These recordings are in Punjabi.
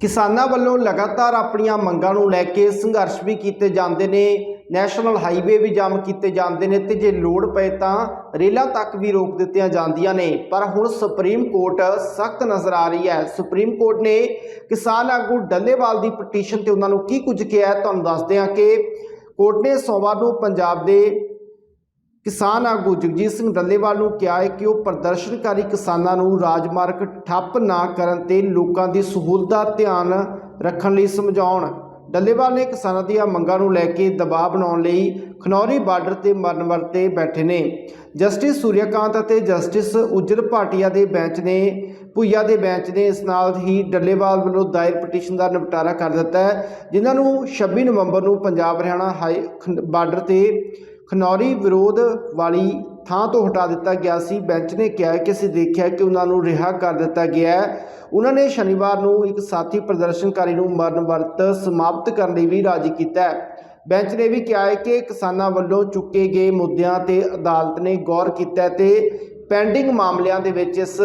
ਕਿਸਾਨਾਂ ਵੱਲੋਂ ਲਗਾਤਾਰ ਆਪਣੀਆਂ ਮੰਗਾਂ ਨੂੰ ਲੈ ਕੇ ਸੰਘਰਸ਼ ਵੀ ਕੀਤੇ ਜਾਂਦੇ ਨੇ, ਨੈਸ਼ਨਲ ਹਾਈਵੇ ਵੀ ਜਾਮ ਕੀਤੇ ਜਾਂਦੇ ਨੇ ਤੇ ਜੇ ਲੋੜ ਪਏ ਤਾਂ ਰੇਲਾਂ ਤੱਕ ਵੀ ਰੋਕ ਦਿੱਤੀਆਂ ਜਾਂਦੀਆਂ ਨੇ। ਪਰ ਹੁਣ ਸੁਪਰੀਮ ਕੋਰਟ ਸਖਤ ਨਜ਼ਰ ਆ ਰਹੀ ਹੈ। ਸੁਪਰੀਮ ਕੋਰਟ ਨੇ ਕਿਸਾਨ ਆਗੂ ਡੱਲੇਵਾਲ ਦੀ ਪਟੀਸ਼ਨ ਤੇ ਉਹਨਾਂ ਨੂੰ ਕੀ ਕੁਝ ਕਿਹਾ ਤੁਹਾਨੂੰ ਦੱਸਦੇ ਹਾਂ ਕਿ ਕੋਰਟ ਨੇ ਸੋਮਵਾਰ ਨੂੰ ਪੰਜਾਬ ਦੇ ਕਿਸਾਨ ਆਗੂ ਜਗਜੀਤ ਸਿੰਘ ਡੱਲੇਵਾਲ ਨੂੰ ਕਿਹਾ ਹੈ ਕਿ ਉਹ ਪ੍ਰਦਰਸ਼ਨਕਾਰੀ ਕਿਸਾਨਾਂ ਨੂੰ ਰਾਜਮਾਰਗ ਠੱਪ ਨਾ ਕਰਨ ਤੇ ਲੋਕਾਂ ਦੀ ਸਹੂਲਤ ਦਾ ਧਿਆਨ ਰੱਖਣ ਲਈ ਸਮਝਾਉਣ। ਡੱਲੇਵਾਲ ਨੇ ਕਿਸਾਨਾਂ ਦੀਆਂ ਮੰਗਾਂ ਨੂੰ ਲੈ ਕੇ ਦਬਾਅ ਬਣਾਉਣ ਲਈ ਖਨੌਰੀ ਬਾਰਡਰ ਤੇ ਮਰਨਵਰ 'ਤੇ ਬੈਠੇ ਨੇ। ਜਸਟਿਸ ਸੂਰਿਆਕਾਂਤ ਅਤੇ ਜਸਟਿਸ ਉਜਰ ਭਾਟੀਆ ਦੇ ਬੈਂਚ ਨੇ, ਭੁਈਆ ਦੇ ਬੈਂਚ ਨੇ ਇਸ ਨਾਲ ਹੀ ਡੱਲੇਵਾਲ ਵੱਲੋਂ ਦਾਇਰ ਪਟੀਸ਼ਨ ਦਾ ਨਿਪਟਾਰਾ ਕਰ ਦਿੱਤਾ ਹੈ, ਜਿਨ੍ਹਾਂ ਨੂੰ 26 ਨਵੰਬਰ ਨੂੰ ਪੰਜਾਬ ਹਰਿਆਣਾ ਹਾਈ ਖੰ- ਬਾਰਡਰ ਤੇ ਖਨੌਰੀ ਵਿਰੋਧ ਵਾਲੀ ਥਾਂ ਤੋਂ ਹਟਾ ਦਿੱਤਾ ਗਿਆ ਸੀ। ਬੈਂਚ ਨੇ ਕਿਹਾ ਕਿ ਅਸੀਂ ਦੇਖਿਆ ਕਿ ਉਹਨਾਂ ਨੂੰ ਰਿਹਾ ਕਰ ਦਿੱਤਾ ਗਿਆ ਹੈ। ਉਹਨਾਂ ਨੇ ਸ਼ਨੀਵਾਰ ਨੂੰ ਇੱਕ ਸਾਥੀ ਪ੍ਰਦਰਸ਼ਨਕਾਰੀ ਨੂੰ ਮਰਨ ਵਰਤ ਸਮਾਪਤ ਕਰਨ ਲਈ ਵੀ ਰਾਜੀ ਕੀਤਾ ਹੈ। ਬੈਂਚ ਨੇ ਵੀ ਕਿਹਾ ਹੈ ਕਿ ਕਿਸਾਨਾਂ ਵੱਲੋਂ ਚੁੱਕੇ ਗਏ ਮੁੱਦਿਆਂ ਤੇ ਅਦਾਲਤ ਨੇ ਗੌਰ ਕੀਤਾ ਹੈ ਤੇ ਪੈਂਡਿੰਗ ਮਾਮਲਿਆਂ ਦੇ ਵਿੱਚ ਇਸ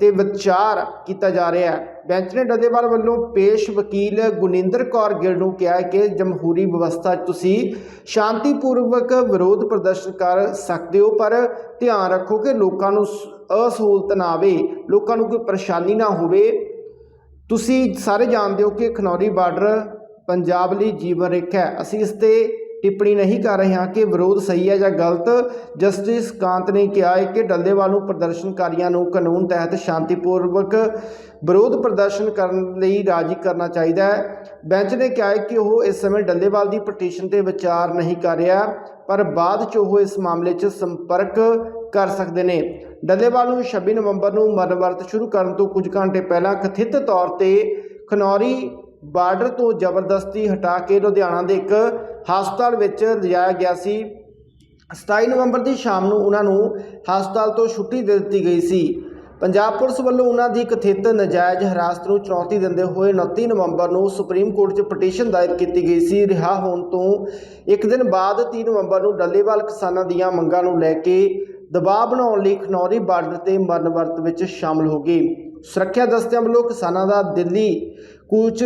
ਤੇ ਵਿਚਾਰ ਕੀਤਾ ਜਾ ਰਿਹਾ ਹੈ। ਬੈਂਚ ਨੇ ਡੱਲੇਵਾਲ ਵੱਲੋਂ ਪੇਸ਼ ਵਕੀਲ ਗੁਨਿੰਦਰ ਕੌਰ ਗਿੱਲ ਨੂੰ ਕਿਹਾ ਕਿ ਜਮਹੂਰੀ ਵਿਵਸਥਾ ਤੁਸੀਂ ਸ਼ਾਂਤੀਪੂਰਵਕ ਵਿਰੋਧ ਪ੍ਰਦਰਸ਼ਨ ਕਰ ਸਕਦੇ ਹੋ, ਪਰ ਧਿਆਨ ਰੱਖੋ ਕਿ ਲੋਕਾਂ ਨੂੰ ਸ- ਅਸਹੂਲਤ ਨਾ ਆਵੇ, ਲੋਕਾਂ ਨੂੰ ਕੋਈ ਪਰੇਸ਼ਾਨੀ ਨਾ ਹੋਵੇ। ਤੁਸੀਂ ਸਾਰੇ ਜਾਣਦੇ ਹੋ ਕਿ ਖਨੌਰੀ ਬਾਰਡਰ ਪੰਜਾਬ ਲਈ ਜੀਵਨ ਰੇਖਾ ਹੈ। ਅਸੀਂ ਇਸ ਤੇ ਟਿੱਪਣੀ ਨਹੀਂ ਕਰ ਰਹੇ ਹਾਂ ਕਿ ਵਿਰੋਧ ਸਹੀ ਹੈ ਜਾਂ ਗਲਤ। ਜਸਟਿਸ ਕਾਂਤ ਨੇ ਕਿਹਾ ਹੈ ਕਿ ਡੱਲੇਵਾਲ ਨੂੰ ਪ੍ਰਦਰਸ਼ਨਕਾਰੀਆਂ ਨੂੰ ਕਾਨੂੰਨ ਤਹਿਤ ਸ਼ਾਂਤੀਪੂਰਵਕ ਵਿਰੋਧ ਪ੍ਰਦਰਸ਼ਨ ਕਰਨ ਲਈ ਰਾਜੀ ਕਰਨਾ ਚਾਹੀਦਾ ਹੈ। ਬੈਂਚ ਨੇ ਕਿਹਾ ਹੈ ਕਿ ਉਹ ਇਸ ਸਮੇਂ ਡੱਲੇਵਾਲ ਦੀ ਪਟੀਸ਼ਨ ਤੇ ਵਿਚਾਰ ਨਹੀਂ ਕਰ ਰਿਹਾ, ਪਰ ਬਾਅਦ 'ਚ ਉਹ ਇਸ ਮਾਮਲੇ 'ਚ ਸੰਪਰਕ ਕਰ ਸਕਦੇ ਨੇ। ਡੱਲੇਵਾਲ ਨੂੰ 26 ਨਵੰਬਰ ਨੂੰ ਮਰਨ ਵਰਤ ਸ਼ੁਰੂ ਕਰਨ ਤੋਂ ਕੁਝ ਘੰਟੇ ਪਹਿਲਾਂ ਕਥਿਤ ਤੌਰ ਤੇ ਖਨੌਰੀ ਬਾਰਡਰ ਤੋਂ ਜ਼ਬਰਦਸਤੀ ਹਟਾ ਕੇ ਲੁਧਿਆਣਾ ਦੇ ਇੱਕ ਹਸਪਤਾਲ ਵਿੱਚ ਲਿਜਾਇਆ ਗਿਆ ਸੀ। 27 ਨਵੰਬਰ ਦੀ ਸ਼ਾਮ ਨੂੰ ਉਹਨਾਂ ਨੂੰ ਹਸਪਤਾਲ ਤੋਂ ਛੁੱਟੀ ਦੇ ਦਿੱਤੀ ਗਈ ਸੀ। ਪੰਜਾਬ ਪੁਲਿਸ ਵੱਲੋਂ ਉਹਨਾਂ ਦੀ ਕਥਿਤ ਨਜਾਇਜ਼ ਹਿਰਾਸਤ ਨੂੰ ਚੁਣੌਤੀ ਦਿੰਦੇ ਹੋਏ 29 ਨਵੰਬਰ ਨੂੰ ਸੁਪਰੀਮ ਕੋਰਟ 'ਚ ਪਟੀਸ਼ਨ ਦਾਇਰ ਕੀਤੀ ਗਈ ਸੀ। ਰਿਹਾ ਹੋਣ ਤੋਂ ਇੱਕ ਦਿਨ ਬਾਅਦ 30 ਨਵੰਬਰ ਨੂੰ ਡੱਲੇਵਾਲ ਕਿਸਾਨਾਂ ਦੀਆਂ ਮੰਗਾਂ ਨੂੰ ਲੈ ਕੇ ਦਬਾਅ ਬਣਾਉਣ ਲਈ ਖਨੌਰੀ ਬਾਰਡਰ ਤੇ ਮਰਨ ਵਰਤ ਵਿੱਚ ਸ਼ਾਮਲ ਹੋ ਗਏ। ਸੁਰੱਖਿਆ ਦਸਤਿਆਂ ਵੱਲੋਂ ਕਿਸਾਨਾਂ ਦਾ ਦਿੱਲੀ ਕੂਚ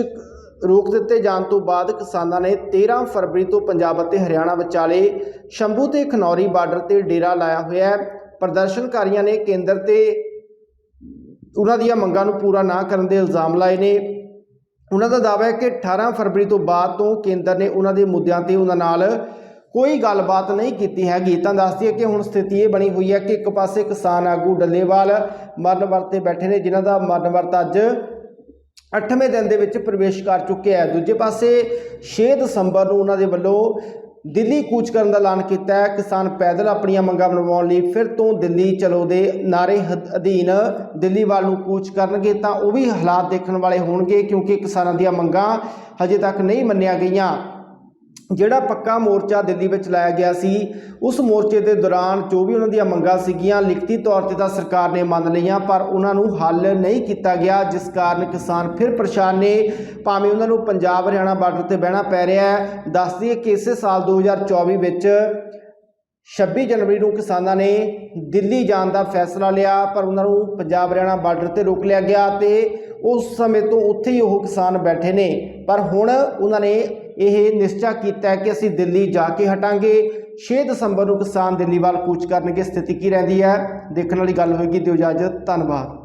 ਰੋਕ ਦਿੱਤੇ ਜਾਣ ਤੋਂ ਬਾਅਦ ਕਿਸਾਨਾਂ ਨੇ 13 ਫਰਵਰੀ ਤੋਂ ਪੰਜਾਬ ਅਤੇ ਹਰਿਆਣਾ ਵਿਚਾਲੇ ਸ਼ੰਭੂ ਤੇ ਖਨੌਰੀ ਬਾਰਡਰ ਤੇ ਡੇਰਾ ਲਾਇਆ ਹੋਇਆ ਹੈ। ਪ੍ਰਦਰਸ਼ਨਕਾਰੀਆਂ ਨੇ ਕੇਂਦਰ ਤੇ ਉਹਨਾਂ ਦੀਆਂ ਮੰਗਾਂ ਨੂੰ ਪੂਰਾ ਨਾ ਕਰਨ ਦੇ ਇਲਜ਼ਾਮ ਲਾਏ ਨੇ। ਉਹਨਾਂ ਦਾ ਦਾਅਵਾ ਹੈ ਕਿ 18 ਫਰਵਰੀ ਤੋਂ ਬਾਅਦ ਤੋਂ ਕੇਂਦਰ ਨੇ ਉਹਨਾਂ ਦੇ ਮੁੱਦਿਆਂ ਤੇ ਉਹਨਾਂ ਨਾਲ ਕੋਈ ਗੱਲਬਾਤ ਨਹੀਂ ਕੀਤੀ ਹੈਗੀ। ਤਾਂ ਦੱਸਦੀ ਹੈ ਕਿ ਹੁਣ ਸਥਿਤੀ ਇਹ ਬਣੀ ਹੋਈ ਹੈ ਕਿ ਇੱਕ ਪਾਸੇ ਕਿਸਾਨ ਆਗੂ ਡੱਲੇਵਾਲ ਮਰਨ ਵਰਤ ਬੈਠੇ ਨੇ, ਜਿਨ੍ਹਾਂ ਦਾ ਮਰਨ ਵਰਤ ਅੱਜ 8ਵੇਂ ਦਿਨ ਦੇ ਵਿੱਚ ਪ੍ਰਵੇਸ਼ ਕਰ ਚੁੱਕਿਆ ਹੈ। ਦੂਜੇ ਪਾਸੇ 6 ਦਸੰਬਰ ਨੂੰ ਉਹਨਾਂ ਦੇ ਵੱਲੋਂ ਦਿੱਲੀ ਕੂਚ ਕਰਨ ਦਾ ਐਲਾਨ ਕੀਤਾ ਹੈ। ਕਿਸਾਨ ਪੈਦਲ ਆਪਣੀਆਂ ਮੰਗਾਂ ਮਨਵਾਉਣ ਲਈ ਫਿਰ ਤੋਂ ਦਿੱਲੀ ਚਲੋ ਦੇ ਨਾਰੇ ਅਧੀਨ ਦਿੱਲੀ ਵੱਲ ਨੂੰ ਕੂਚ ਕਰਨਗੇ ਤਾਂ ਉਹ ਵੀ ਹਾਲਾਤ ਦੇਖਣ ਵਾਲੇ ਹੋਣਗੇ ਕਿਉਂਕਿ ਕਿਸਾਨਾਂ ਦੀਆਂ ਮੰਗਾਂ ਹਜੇ ਤੱਕ ਨਹੀਂ ਮੰਨੀਆਂ ਗਈਆਂ। ਜਿਹੜਾ ਪੱਕਾ ਮੋਰਚਾ ਦਿੱਲੀ ਵਿੱਚ ਲਾਇਆ ਗਿਆ ਸੀ, ਉਸ ਮੋਰਚੇ ਦੇ ਦੌਰਾਨ ਜੋ ਵੀ ਉਹਨਾਂ ਦੀਆਂ ਮੰਗਾਂ ਸੀਗੀਆਂ, ਲਿਖਤੀ ਤੌਰ ਤੇ ਤਾਂ ਸਰਕਾਰ ਨੇ ਮੰਨ ਲਈਆਂ, ਪਰ ਉਹਨਾਂ ਨੂੰ ਹੱਲ ਨਹੀਂ ਕੀਤਾ ਗਿਆ, ਜਿਸ ਕਾਰਨ ਕਿਸਾਨ ਫਿਰ ਪਰੇਸ਼ਾਨ ਨੇ। ਭਾਵੇਂ ਉਹਨਾਂ ਨੂੰ ਪੰਜਾਬ ਹਰਿਆਣਾ ਬਾਰਡਰ ਤੇ ਬਹਿਣਾ ਪੈ ਰਿਹਾ ਹੈ, ਦੱਸ ਦਈਏ ਕਿ ਇਸੇ ਸਾਲ 2024 ਵਿੱਚ 26 ਜਨਵਰੀ ਨੂੰ ਕਿਸਾਨਾਂ ਨੇ ਦਿੱਲੀ ਜਾਣ ਦਾ ਫੈਸਲਾ ਲਿਆ, ਪਰ ਉਹਨਾਂ ਨੂੰ ਪੰਜਾਬ ਹਰਿਆਣਾ ਬਾਰਡਰ ਤੇ ਰੋਕ ਲਿਆ ਗਿਆ ਤੇ ਉਸ ਸਮੇਂ ਤੋਂ ਉੱਥੇ ਹੀ ਉਹ ਕਿਸਾਨ ਬੈਠੇ ਨੇ। ਪਰ ਹੁਣ ਉਹਨਾਂ ਨੇ ਇਹ ਨਿਸ਼ਚਾ ਕੀਤਾ ਹੈ ਕਿ ਅਸੀਂ ਦਿੱਲੀ ਜਾ ਕੇ ਹਟਾਂਗੇ। 6 ਦਸੰਬਰ ਨੂੰ ਕਿਸਾਨ ਦਿੱਲੀ ਵੱਲ ਕੂਚ ਕਰਨਗੇ। ਸਥਿਤੀ ਕੀ ਰਹਿੰਦੀ ਹੈ? ਦੇਖਣ ਵਾਲੀ ਗੱਲ ਹੋਏਗੀ। ਦਿਓ ਇਜਾਜ਼ਤ। ਧੰਨਵਾਦ।